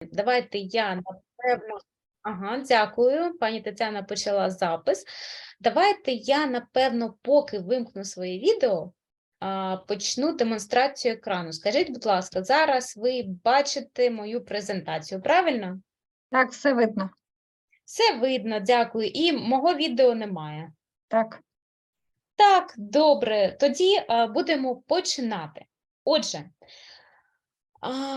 Давайте я напевно. Ага, дякую. Пані Тетяна почала запис. Давайте я, напевно, поки вимкну своє відео, почну демонстрацію екрану. Скажіть, будь ласка, зараз ви бачите мою презентацію, правильно? Так, все видно. Все видно, дякую. І мого відео немає. Так, Так, добре, тоді будемо починати. Отже,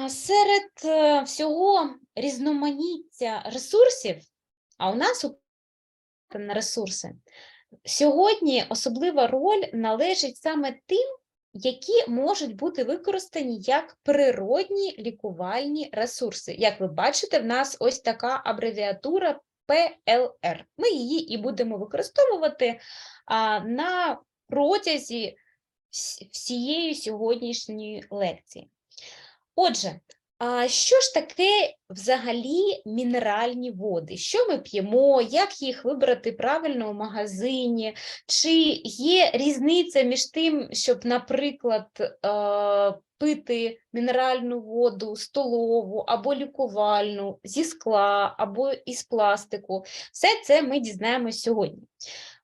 серед е, всього різноманіття ресурсів, а у нас на ресурси, сьогодні особлива роль належить саме тим, які можуть бути використані як природні лікувальні ресурси. Як ви бачите, в нас ось така абревіатура ПЛР. Ми її і будемо використовувати на протязі всієї сьогоднішньої лекції. Отже, що ж таке взагалі мінеральні води? Що ми п'ємо, як їх вибрати правильно у магазині? Чи є різниця між тим, щоб, наприклад, е, пити мінеральну воду столову або лікувальну зі скла або із пластику? Все це ми дізнаємось сьогодні.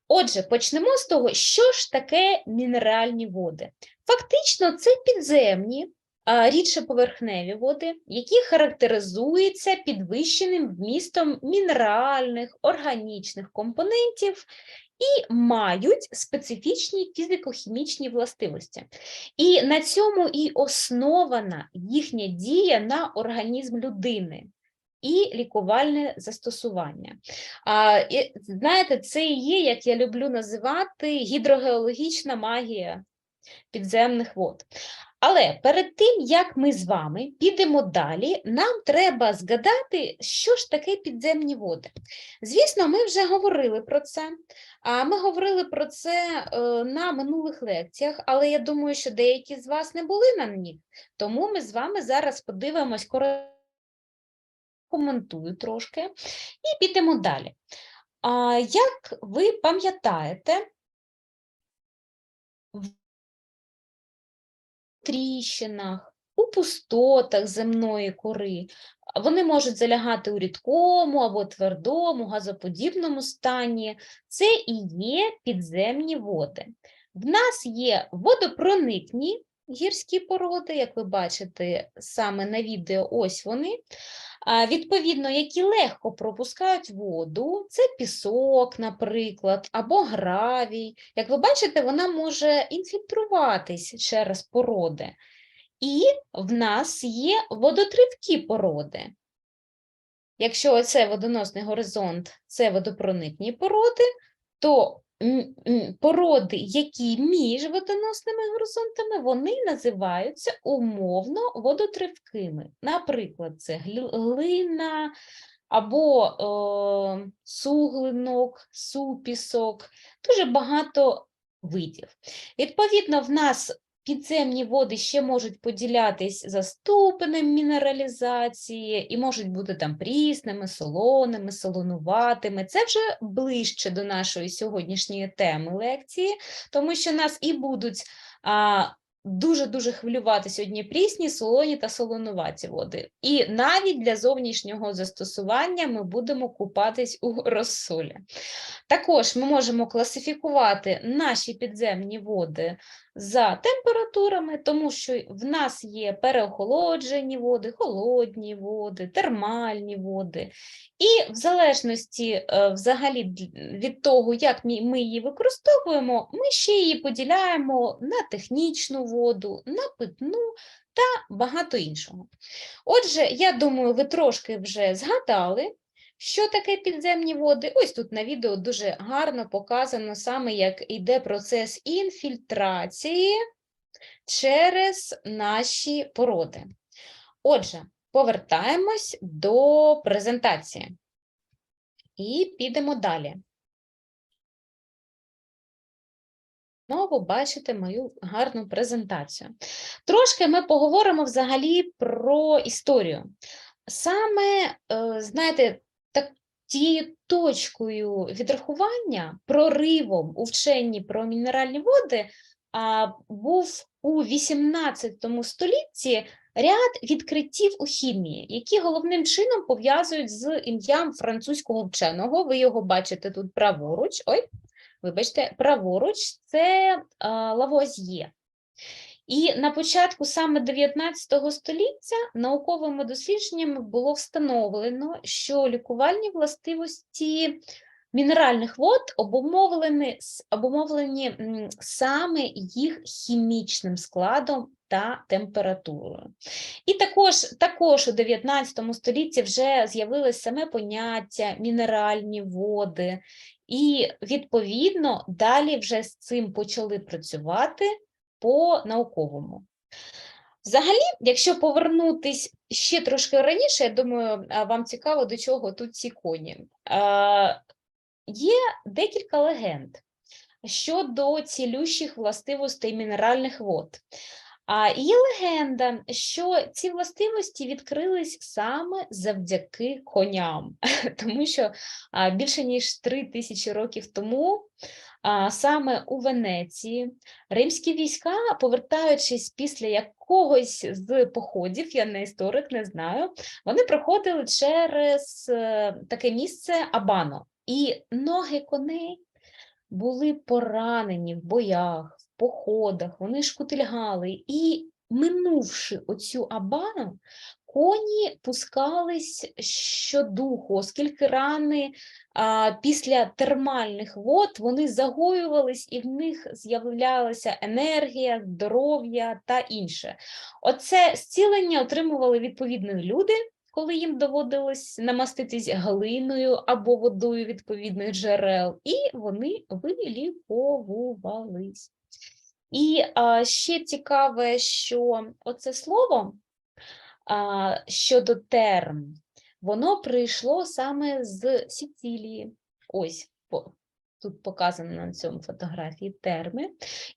Отже, почнемо з того, що ж таке мінеральні води. Фактично, це підземні, рідше поверхневі води, які характеризуються підвищеним вмістом мінеральних, органічних компонентів і мають специфічні фізико-хімічні властивості. І на цьому і основана їхня дія на організм людини. І лікувальне застосування. А, і, знаєте, це і є, як я люблю називати, гідрогеологічна магія підземних вод. Але перед тим, як ми з вами підемо далі, нам треба згадати, що ж таке підземні води. Звісно, ми вже говорили про це. А ми говорили про це е, на минулих лекціях, але я думаю, що деякі з вас не були на них. Тому ми з вами зараз подивимось, коментую трошки і підемо далі. Як ви пам'ятаєте, тріщинах, у пустотах земної кори. Вони можуть залягати у рідкому або твердому, газоподібному стані. Це і є підземні води. В нас є водопроникні гірські породи, як ви бачите саме на відео, ось вони. Відповідно, які легко пропускають воду, це пісок, наприклад, або гравій. Як ви бачите, вона може інфільтруватись через породи. І в нас є водотривкі породи. Якщо оце водоносний горизонт це водопроникні породи, то породи, які між водоносними горизонтами, вони називаються умовно водотривкими. Наприклад, це глина або е, суглинок, супісок, дуже багато видів. Відповідно, в нас підземні води ще можуть поділятись за ступенем мінералізації і можуть бути там прісними, солоними, солонуватими. Це вже ближче до нашої сьогоднішньої теми лекції, тому що нас і будуть дуже-дуже хвилювати сьогодні прісні, солоні та солонуваті води. І навіть для зовнішнього застосування ми будемо купатись у розсолі. Також ми можемо класифікувати наші підземні води за температурами, тому що в нас є переохолоджені води, холодні води, термальні води. І в залежності е, взагалі від того, як ми її використовуємо, ми ще її поділяємо на технічну воду, на питну та багато іншого. Отже, я думаю, ви трошки вже згадали, що таке підземні води? Ось тут на відео дуже гарно показано саме, як йде процес інфільтрації через наші породи. Отже, повертаємось до презентації і підемо далі. Знову бачите мою гарну презентацію. Трошки ми поговоримо взагалі про історію. Саме, е, знаєте, тією точкою відрахування, проривом у вченні про мінеральні води а, був у 18 столітті ряд відкриттів у хімії, які головним чином пов'язують з ім'ям французького вченого. Ви його бачите тут праворуч. Ой, вибачте, праворуч це а, Лавуазьє. І на початку саме 19 століття науковими дослідженнями було встановлено, що лікувальні властивості мінеральних вод обумовлені, обумовлені саме їх хімічним складом та температурою. І також, також у 19 столітті вже з'явилось саме поняття мінеральні води, і відповідно далі вже з цим почали працювати по науковому. Взагалі, якщо повернутись ще трошки раніше, я думаю, вам цікаво, до чого тут ці коні. Е, Є декілька легенд щодо цілющих властивостей мінеральних вод. А є легенда, що ці властивості відкрились саме завдяки коням, тому що більше ніж три тисячі років тому, саме у Венеції, римські війська, повертаючись після якогось з походів, я не історик, не знаю, вони проходили через е, таке місце Абано, і ноги коней були поранені в боях, в походах, вони шкутильгали. І, минувши оцю абану, коні пускались щодуху, оскільки рани а, після термальних вод вони загоювались, і в них з'являлася енергія, здоров'я та інше. Оце зцілення отримували відповідно люди, коли їм доводилось намаститись глиною або водою відповідних джерел, і вони виліковувались. І а, ще цікаве, що оце слово щодо терм, воно прийшло саме з Сицилії. Ось тут показано на цьому фотографії терми.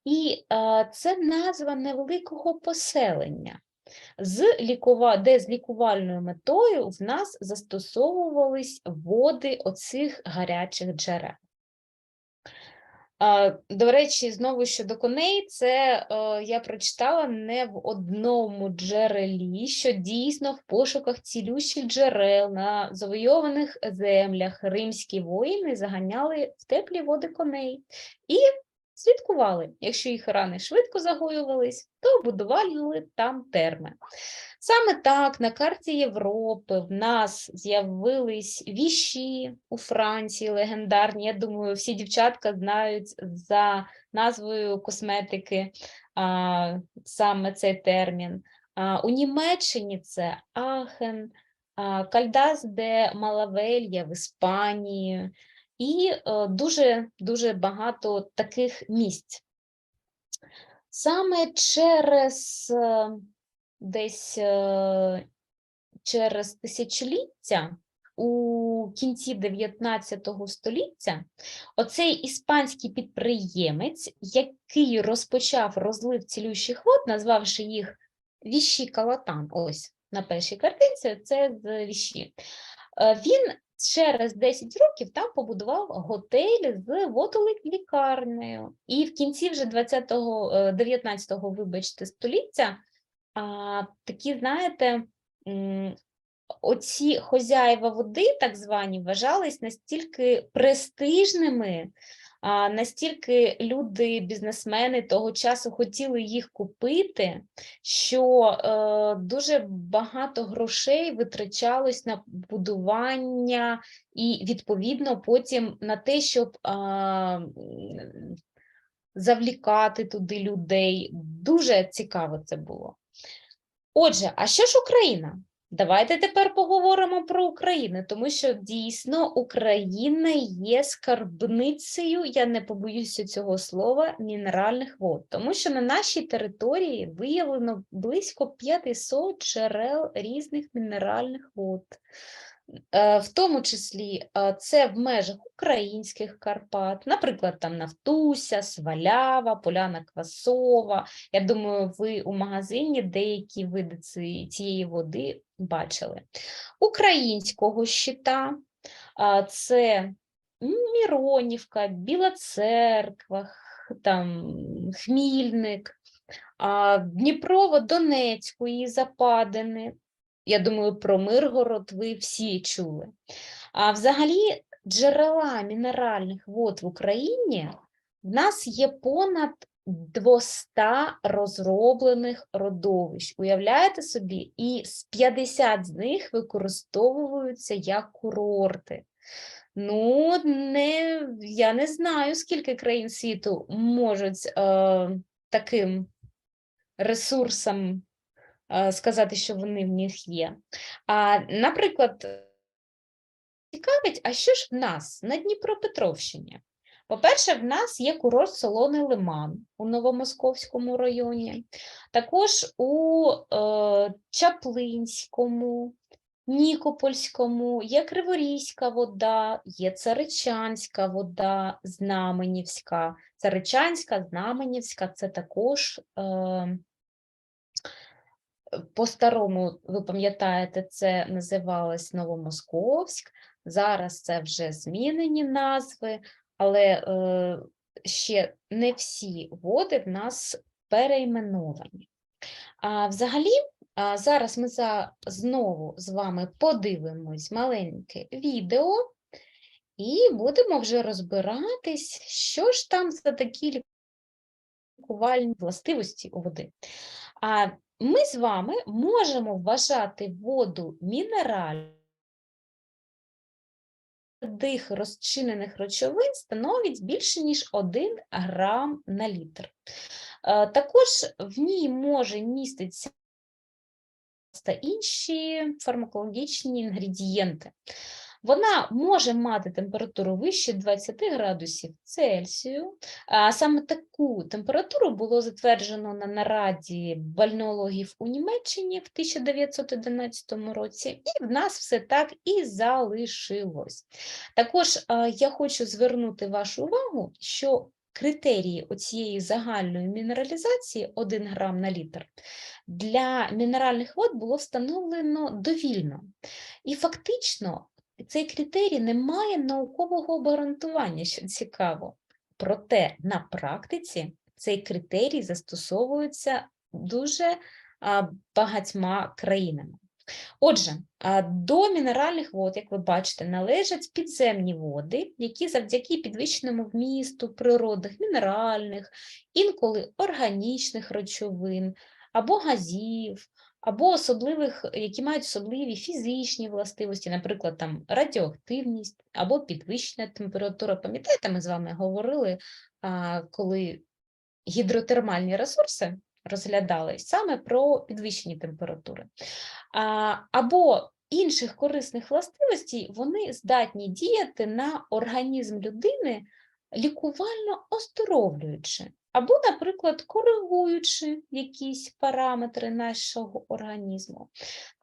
І це назва невеликого поселення з лікува... де з лікувальною метою в нас застосовувались води оцих гарячих джерел. До речі, знову щодо коней, це е, я прочитала не в одному джерелі, що дійсно в пошуках цілющих джерел на завойованих землях римські воїни заганяли в теплі води коней. І слідкували. Якщо їх рани швидко загоювались, то будували там терми. Саме так на карті Європи в нас з'явились віші у Франції легендарні. Я думаю, всі дівчатка знають за назвою косметики а, саме цей термін. А, у Німеччині це Ахен, а, Кальдас де Малавелья в Іспанії і е, дуже дуже багато таких місць. Саме через е, десь е, через тисячоліття у кінці 19 століття оцей іспанський підприємець, який розпочав розлив цілющих вод, назвавши їх Віші Калатан, ось на першій картинці, це Віші. Він через 10 років там побудував готель з водолікарнею. І в кінці вже 20-го, е, 19-го, вибачте, століття а, такі, знаєте, оці хозяїва води, так звані, вважались настільки престижними, настільки люди, бізнесмени того часу хотіли їх купити, що е, дуже багато грошей витрачалось на будування і, відповідно, потім на те, щоб завлікати туди людей. Дуже цікаво це було. Отже, а що ж Україна? Давайте тепер поговоримо про Україну, тому що дійсно Україна є скарбницею, я не побоюся цього слова, мінеральних вод, тому що на нашій території виявлено близько 500 джерел різних мінеральних вод. Е, В тому числі е, це в межах українських Карпат, наприклад, там Нафтуся, Свалява, Поляна Квасова. Я думаю, ви у магазині деякі види цієї води бачили. Українського щита це Міронівка, Біла Церква, там, Хмільник. Дніпрово-Донецької западини. Я думаю, про Миргород ви всі чули. А взагалі, джерела мінеральних вод в Україні в нас є понад 200 розроблених родовищ. Уявляєте собі, і з 50 з них використовуються як курорти. Ну, не, я не знаю, скільки країн світу можуть е, таким ресурсам е, сказати, що вони в них є. А, наприклад, цікавить, а що ж в нас на Дніпропетровщині? По-перше, в нас є курорт Солоний Лиман у Новомосковському районі, також у е, Чаплинському, Нікопольському, є Криворізька вода, є Царичанська вода, Знаменівська. Царичанська, Знаменівська це також. Е, по-старому, ви пам'ятаєте, це називалось Новомосковськ. Зараз це вже змінені назви, але е, ще не всі води в нас перейменовані. А взагалі, а зараз ми за, знову з вами подивимось маленьке відео і будемо вже розбиратись, що ж там за такі лікувальні властивості у води. А ми з вами можемо вважати воду мінеральною, твердих розчинених речовин становить більше, ніж 1 грам на літр. Е, Також в ній може міститися та інші фармакологічні інгредієнти. Вона може мати температуру вище 20 градусів Цельсію. А саме таку температуру було затверджено на нараді бальнеологів у Німеччині в 1911 році, і в нас все так і залишилось. Також я хочу звернути вашу увагу, що критерії оцієї загальної мінералізації 1 грам на літр для мінеральних вод було встановлено довільно. І фактично цей критерій не має наукового обґрунтування, що цікаво. Проте на практиці цей критерій застосовується дуже багатьма країнами. Отже, до мінеральних вод, як ви бачите, належать підземні води, які завдяки підвищеному вмісту природних мінеральних, інколи органічних речовин або газів, або особливих, які мають особливі фізичні властивості, наприклад, там радіоактивність або підвищена температура. Пам'ятаєте, ми з вами говорили, коли гідротермальні ресурси розглядали саме про підвищені температури. Або інших корисних властивостей, вони здатні діяти на організм людини лікувально оздоровлюючи. Або, наприклад, коригуючи якісь параметри нашого організму.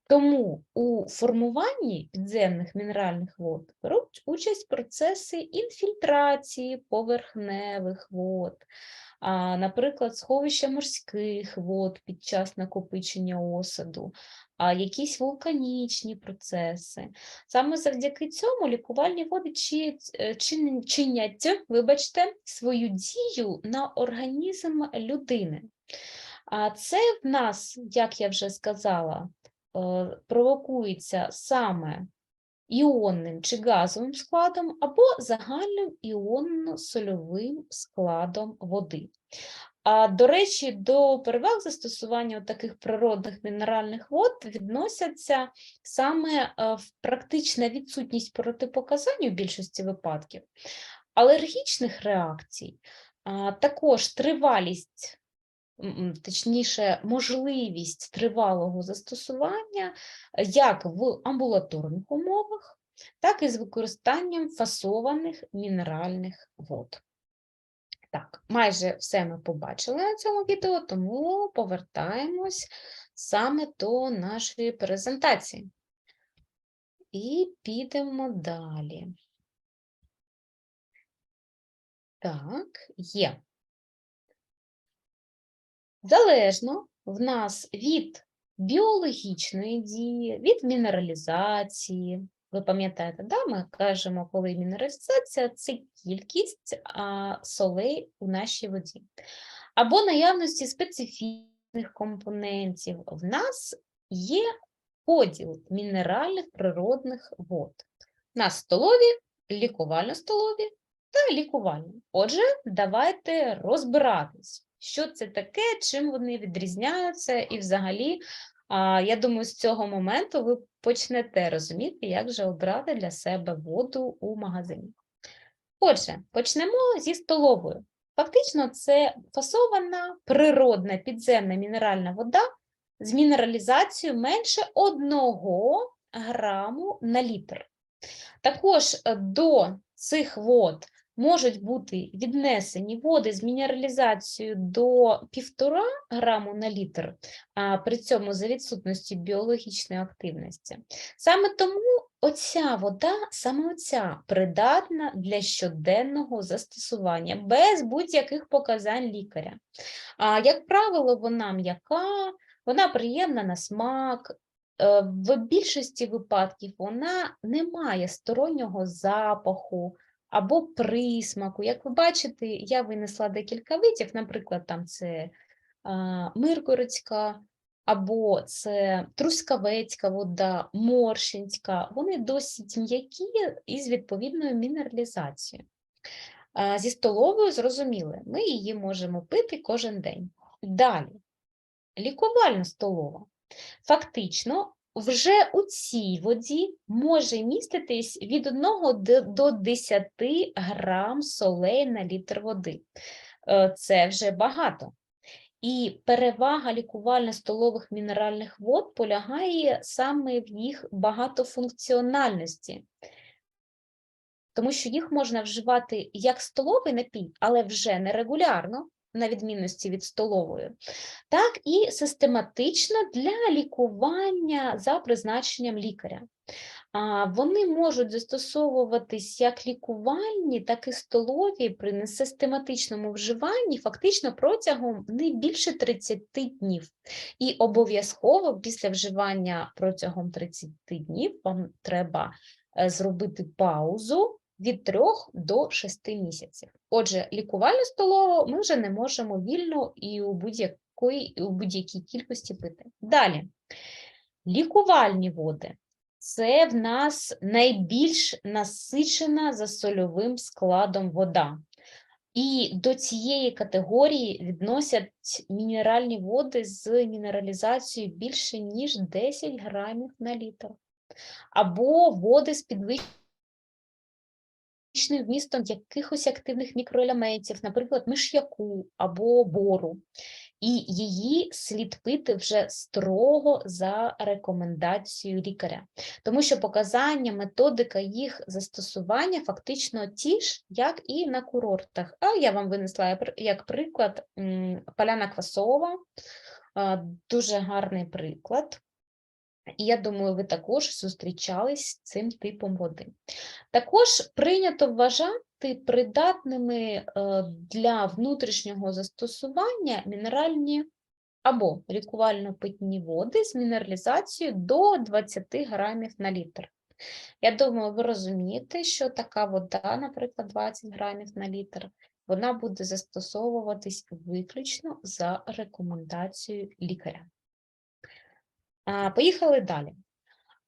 Тому у формуванні підземних мінеральних вод беруть участь процеси інфільтрації поверхневих вод, наприклад, сховища морських вод під час накопичення осаду, якісь вулканічні процеси. Саме завдяки цьому лікувальні води чи- е, чин- чинять, вибачте, свою дію на організм людини. А це в нас, як я вже сказала, е, провокується саме іонним чи газовим складом або загальним іонно-сольовим складом води. А до речі, до переваг застосування таких природних мінеральних вод відносяться саме е, практична відсутність протипоказань у більшості випадків, алергічних реакцій, а також тривалість, точніше, можливість тривалого застосування як в амбулаторних умовах, так і з використанням фасованих мінеральних вод. Так, майже все ми побачили на цьому відео, тому повертаємось саме до нашої презентації. І підемо далі. Так, є. Залежно в нас від біологічної дії, від мінералізації. Ви пам'ятаєте, да? ми кажемо, коли мінералізація це кількість а, солей у нашій воді. або наявності специфічних компонентів, в нас є поділ мінеральних природних вод на столові, лікувально-столові та лікувальні. Отже, давайте розбиратись, що це таке, чим вони відрізняються, і взагалі, я думаю, з цього моменту ви почнете розуміти, як же обрати для себе воду у магазині. Отже, почнемо зі столовою. Фактично, це фасована природна підземна мінеральна вода з мінералізацією менше 1 граму на літр. Також е, до цих вод можуть бути віднесені води з мінералізацією до 1,5 граму на літр, а при цьому за відсутності біологічної активності. Саме тому оця вода, саме оця придатна для щоденного застосування без будь-яких показань лікаря. А, Як правило, вона м'яка, вона приємна на смак. е, В більшості випадків вона не має стороннього запаху або присмаку. Як ви бачите, я винесла декілька видів, наприклад, там це миргородська, або це трускавецька вода, моршинська. Вони досить м'які і з відповідною мінералізацією. Зі столовою зрозуміли, ми її можемо пити кожен день. Далі, лікувальна столова. Фактично, вже у цій воді може міститись від 1 до- до 10 грам солей на літр води. Е, Це вже багато. І перевага лікувально-столових мінеральних вод полягає саме в їх багатофункціональності, тому що їх можна вживати як столовий напій, але вже не регулярно, на відмінності від столової, так і систематично для лікування за призначенням лікаря. Вони можуть застосовуватись як лікувальні, так і столові при несистематичному вживанні фактично протягом не більше 30 днів. І обов'язково після вживання протягом 30 днів вам треба е, зробити паузу від 3 до 6 місяців. Отже, лікувальну столову ми вже не можемо вільно і у будь-якій кількості пити. Далі, лікувальні води. Це в нас найбільш насичена за сольовим складом вода. І до цієї категорії відносять мінеральні води з мінералізацією більше, ніж 10 грамів на літр. Або води з підвищеним вмістом якихось активних мікроелементів, наприклад, миш'яку або бору. І її слід пити вже строго за рекомендацією лікаря, тому що показання, методика їх застосування фактично ті ж, як і на курортах. А я вам винесла як приклад Поляна Квасова, дуже гарний приклад. І я думаю, ви також зустрічались з цим типом води. Також прийнято вважати придатними е, для внутрішнього застосування мінеральні або лікувально-питні води з мінералізацією до 20 грамів на літр. Я думаю, ви розумієте, що така вода, наприклад, 20 грамів на літр, вона буде застосовуватись виключно за рекомендацією лікаря. Поїхали далі.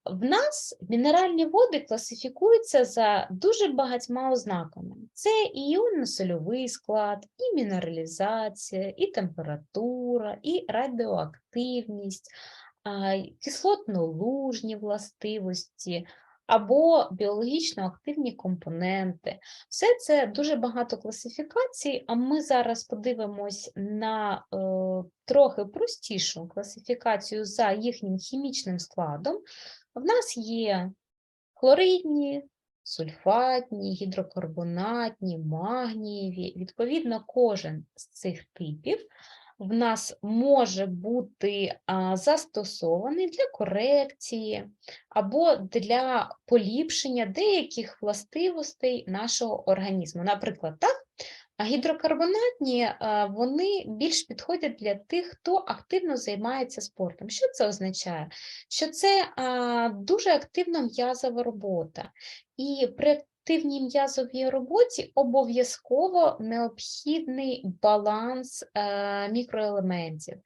В нас мінеральні води класифікуються за дуже багатьма ознаками: це і іонно-сольовий склад, і мінералізація, і температура, і радіоактивність, кислотно-лужні властивості або біологічно активні компоненти. Все це дуже багато класифікацій, а ми зараз подивимось на е, трохи простішу класифікацію за їхнім хімічним складом. В нас є хлоридні, сульфатні, гідрокарбонатні, магнієві. Відповідно, кожен з цих типів в нас може бути застосований для корекції або для поліпшення деяких властивостей нашого організму. Наприклад, так, гідрокарбонатні вони більш підходять для тих, хто активно займається спортом. Що це означає? Що це дуже активна м'язова робота. І при ефективній м'язовій роботі обов'язково необхідний баланс е, мікроелементів.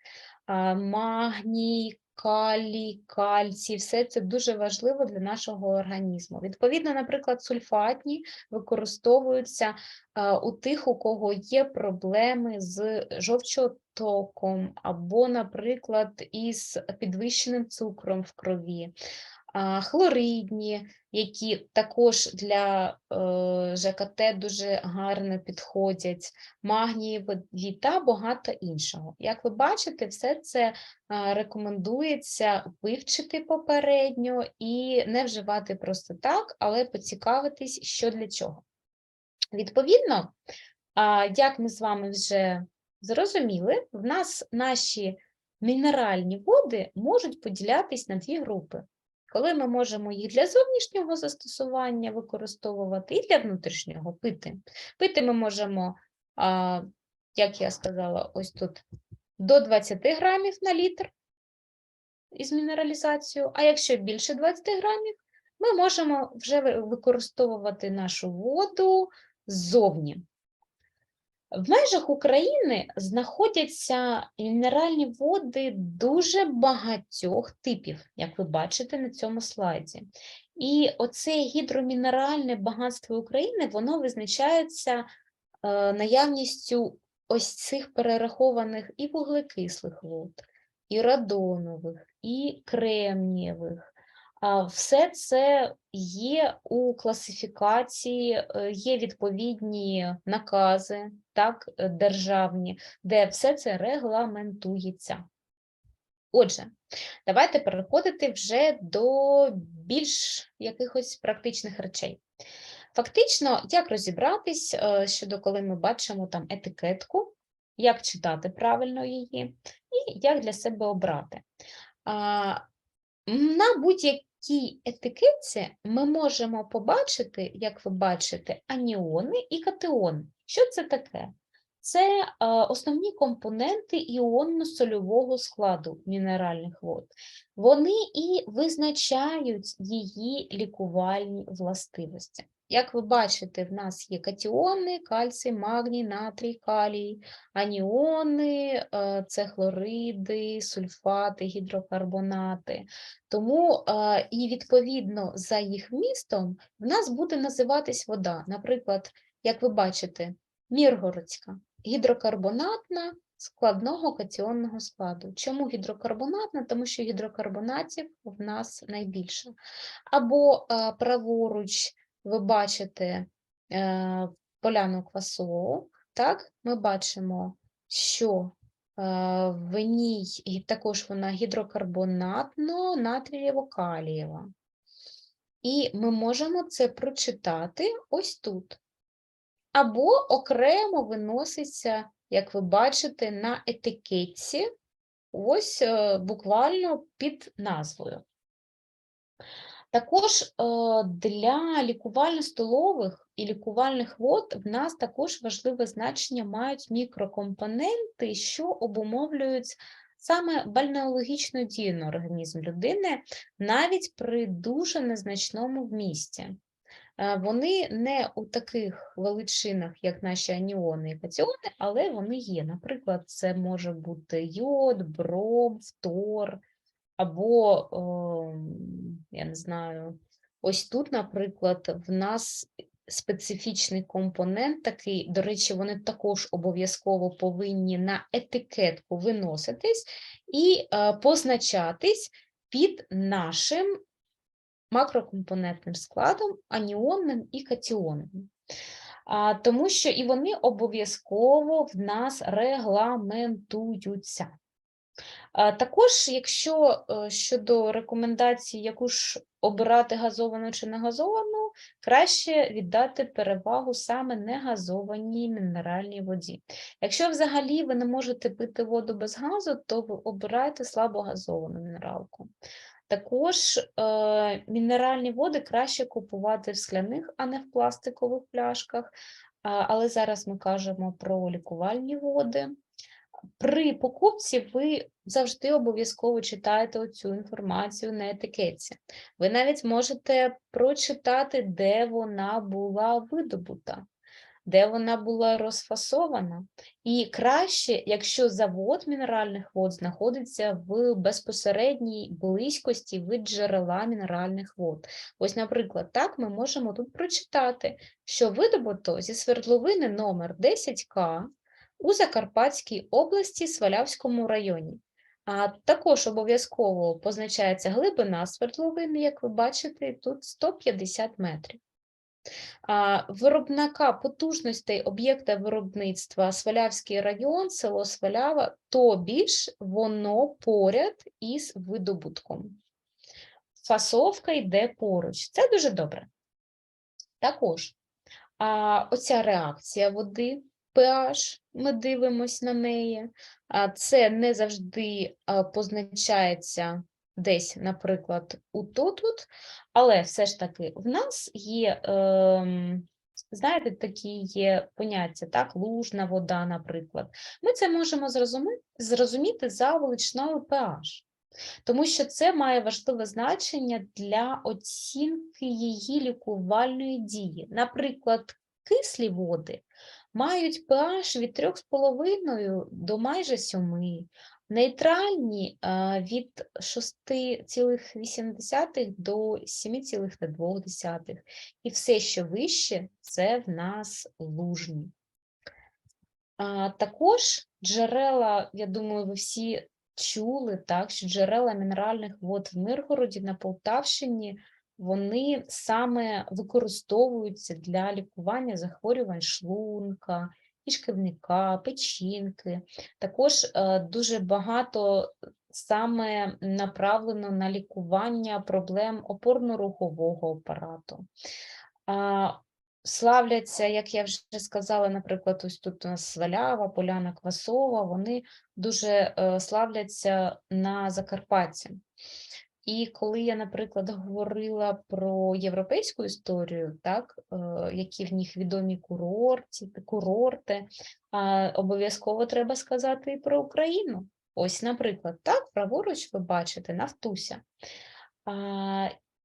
Е, Магній, калій, кальцій, все це дуже важливо для нашого організму. Відповідно, наприклад, сульфатні використовуються е, у тих, у кого є проблеми з жовчотоком, або, наприклад, із підвищеним цукром в крові. Хлоридні, які також для е, ЖКТ дуже гарно підходять, магнієві та багато іншого. Як ви бачите, все це рекомендується вивчити попередньо і не вживати просто так, але поцікавитись, що для чого. Відповідно, як ми з вами вже зрозуміли, в нас наші мінеральні води можуть поділятись на дві групи. Коли ми можемо їх для зовнішнього застосування використовувати і для внутрішнього пити. Пити ми можемо, як я сказала, ось тут до 20 грамів на літр із мінералізацією, а якщо більше 20 грамів, ми можемо вже використовувати нашу воду ззовні. В межах України знаходяться мінеральні води дуже багатьох типів, як ви бачите на цьому слайді. І оце гідромінеральне багатство України, воно визначається е, наявністю ось цих перерахованих і вуглекислих вод, і радонових, і кремнієвих. Все це є у класифікації, е, є відповідні накази, так, е, державні, де все це регламентується. Отже, давайте переходити вже до більш якихось практичних речей. Фактично, як розібратись е, щодо коли ми бачимо там етикетку, як читати правильно її, і як для себе обрати. На будь-якій етикетці ми можемо побачити, як ви бачите, аніони і катеони. Що це таке? Це е, основні компоненти іонно-сольового складу мінеральних вод. Вони і визначають її лікувальні властивості. Як ви бачите, в нас є катіони, кальцій, магній, натрій, калій, аніони, е, це хлориди, сульфати, гідрокарбонати. Тому е, і відповідно за їх вмістом в нас буде називатись вода. Наприклад, як ви бачите, Міргородська, гідрокарбонатна складного катіонного складу. Чому гідрокарбонатна? Тому що гідрокарбонатів в нас найбільше. Або е, праворуч ви бачите е, поляну квасову, так, ми бачимо, що е, в ній також вона гідрокарбонатно натрієво-калієва. І ми можемо це прочитати ось тут. Або окремо виноситься, як ви бачите, на етикетці, ось е, буквально під назвою. Також е, для лікувально-столових і лікувальних вод в нас також важливе значення мають мікрокомпоненти, що обумовлюють саме бальнеологічну дію організм людини навіть при дуже незначному вмісті. Е, Вони не у таких величинах, як наші аніони і катіони, але вони є. Наприклад, це може бути йод, бром, фтор, або, ем, я не знаю, ось тут, наприклад, в нас специфічний компонент такий, до речі, вони також обов'язково повинні на етикетку виноситись і е, позначатись під нашим макрокомпонентним складом, аніонним і катіонним. Тому що і вони обов'язково в нас регламентуються. Також, якщо е, щодо рекомендацій, яку ж обирати газовану чи негазовану, краще віддати перевагу саме негазованій мінеральній воді. Якщо взагалі ви не можете пити воду без газу, то ви обирайте слабогазовану мінералку. Також е, мінеральні води краще купувати в скляних, а не в пластикових пляшках. Але зараз ми кажемо про лікувальні води. При покупці ви завжди обов'язково читаєте оцю інформацію на етикетці. Ви навіть можете прочитати, де вона була видобута, де вона була розфасована. І краще, якщо завод мінеральних вод знаходиться в безпосередній близькості від джерела мінеральних вод. Ось, наприклад, так ми можемо тут прочитати, що видобуто зі свердловини номер 10К у Закарпатській області Свалявському районі. А також обов'язково позначається глибина свердловини, як ви бачите, тут 150 метрів. А, Виробника потужностей об'єкта виробництва Свалявський район, село Свалява, то більш воно поряд із видобутком. Фасовка йде поруч. Це дуже добре. Також а, оця реакція води, pH, ми дивимось на неї. Це не завжди позначається десь, наприклад, у-тут, але все ж таки в нас є, ем, знаєте, такі є поняття, так, лужна вода, наприклад. Ми це можемо зрозуміти за величиною pH. Тому що це має важливе значення для оцінки її лікувальної дії. Наприклад, кислі води мають pH від 3,5 до майже 7, нейтральні від 6,8 до 7,2. І все, що вище, це в нас лужні. Також джерела, я думаю, ви всі чули, так, що джерела мінеральних вод в Миргороді на Полтавщині вони саме використовуються для лікування захворювань шлунка, кишківника, печінки. Також е, дуже багато саме направлено на лікування проблем опорно-рухового апарату. Славляться, як я вже сказала, наприклад, ось тут у нас Свалява, Поляна Квасова, вони дуже е, славляться на Закарпатті. І коли я, наприклад, говорила про європейську історію, так, е, які в них відомі курорти, курорти, обов'язково треба сказати і про Україну. Ось, наприклад, так, праворуч ви бачите Нафтуся.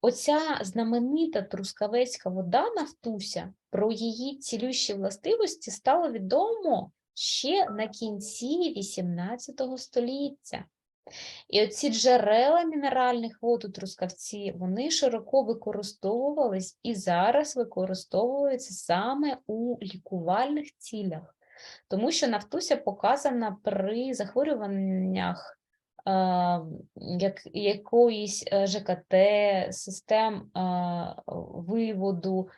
Оця знаменита трускавецька вода Нафтуся, про її цілющі властивості стало відомо ще на кінці XVIII століття. І оці джерела мінеральних вод у Трускавці, вони широко використовувались і зараз використовуються саме у лікувальних цілях, тому що нафтуся показана при захворюваннях е, як, якоїсь е, ЖКТ, систем е, виводу,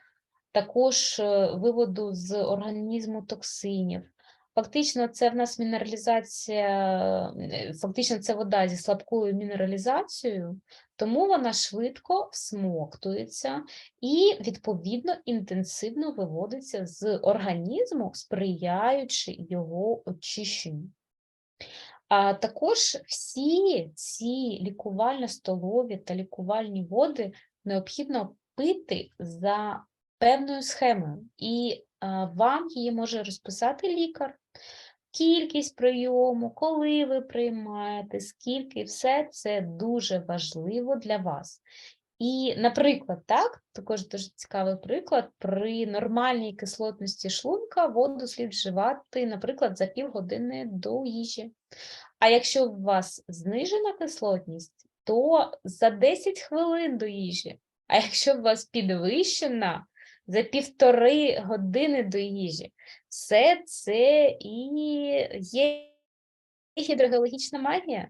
також виводу з організму токсинів. Фактично, це в нас мінералізація, е, фактично, це вода зі слабкою мінералізацією, тому вона швидко всмоктується і, відповідно, інтенсивно виводиться з організму, сприяючи його очищенню. А також всі ці лікувально-столові та лікувальні води необхідно пити за певною схемою, і вам її може розписати лікар кількість прийому, коли ви приймаєте, скільки, все це дуже важливо для вас. І, наприклад, так, також дуже цікавий приклад, при нормальній кислотності шлунка воду слід вживати, наприклад, за півгодини до їжі. А якщо у вас знижена кислотність, то за 10 хвилин до їжі. А якщо у вас підвищена, за півтори години до їжі. Все це і є гідрогеологічна магія.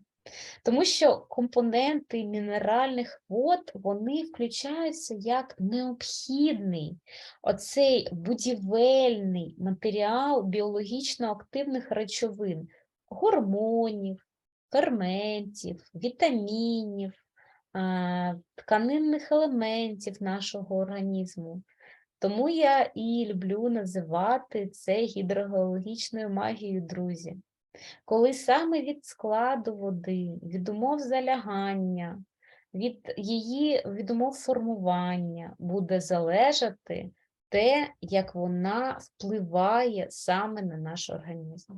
Тому що компоненти мінеральних вод вони включаються як необхідний оцей будівельний матеріал біологічно активних речовин, гормонів, ферментів, вітамінів, тканинних елементів нашого організму. Тому я і люблю називати це гідрогеологічною магією, друзі. Коли саме від складу води, від умов залягання, від її від умов формування буде залежати те, як вона впливає саме на наш організм.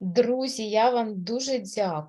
Друзі, я вам дуже дякую.